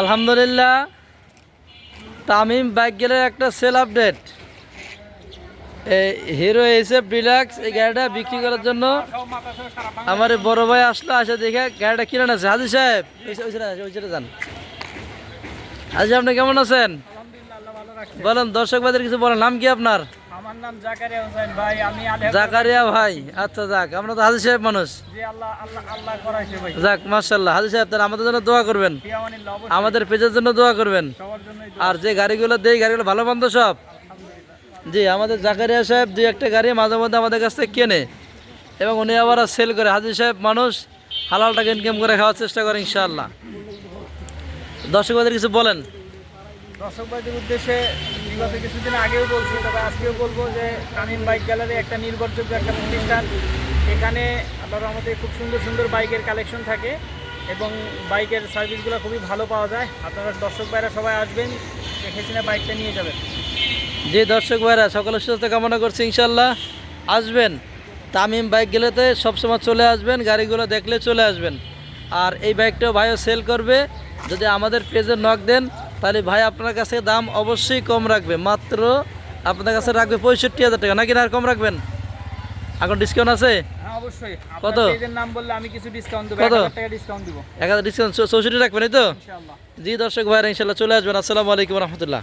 আলহামদুলিল্লাহ, তামিম বাইক গেলে একটা সেল আপডেট। এই হিরো এসএফ ডিলাক্স এই গাড়িটা বিক্রি করার জন্য আমার বড় ভাই আসলো, আসে দেখে গাড়িটা কিনে আছে হাজি সাহেব যান। হাজি আপনি কেমন আছেন? বলেন দর্শক ভাইদের কিছু বলেন, নাম কি আপনার? আমার নাম জাকারিয়া হোসেন ভাই আমি জাকারিয়া ভাই আচ্ছা যাক আমরা তো হাজি সাহেব মানুষ। জি আল্লাহ আল্লাহ আল্লাহ করাইছে ভাই। যাক মার্শাল্লাহ হাজি সাহেব তাহলে আমাদের জন্য দোয়া করবেন। আমাদের পেজের জন্য দোয়া করবেন। আর যে গাড়িগুলো দেই গাড়িগুলো ভালো বন্ধ সব। জি আমাদের জাকারিয়া সাহেব দুই একটা গাড়ি মাঝে মধ্যে আমাদের কাছ থেকে কেনে। এবং উনি আবার সেল করে। হাজির সাহেব মানুষ হালাল টাকা ইনকাম করে খাওয়ার চেষ্টা করে ইনশাআল্লাহ। দর্শকদের কিছু বলেন। দর্শক ভাইদের উদ্দেশ্যে বিগত কিছুদিন আগেও বলছি, তবে আজকেও বলব যে তামিম বাইক গ্যালারি একটা নির্ভরযোগ্য একটা প্রতিষ্ঠান। এখানে আবার আমাদের খুব সুন্দর সুন্দর বাইকের কালেকশন থাকে এবং বাইকের সার্ভিসগুলো খুবই ভালো পাওয়া যায়। আপনারা দর্শক ভাইরা সবাই আসবেন, দেখে শুনে বাইকটা নিয়ে যাবেন। যে দর্শক ভাইরা সকলের সুস্থ কামনা করছি ইনশাল্লাহ আসবেন, তামিম বাইক গেলেতে সবসময় চলে আসবেন, গাড়িগুলো দেখলে চলে আসবেন। আর এই বাইকটাও ভাইও সেল করবে। যদি আমাদের পেজে নক দেন তাহলে ভাই আপনার কাছে দাম অবশ্যই কম রাখবে। মাত্র আপনার কাছে রাখবে পঁয়ষট্টি হাজার টাকা। নাকি না আর কম রাখবেন? এখন ডিসকাউন্ট আছে? হ্যাঁ অবশ্যই। কত? নাম বললে আমি কিছু ডিসকাউন্ট দেবো টাকা ডিসকাউন্ট দিব। রাখবেন এই তো? ইনশাআল্লাহ। জি দর্শক ভাইরা ইনশাল্লাহ চলে আসবেন। আসসালামু আলাইকুম রহমতুল্লাহ।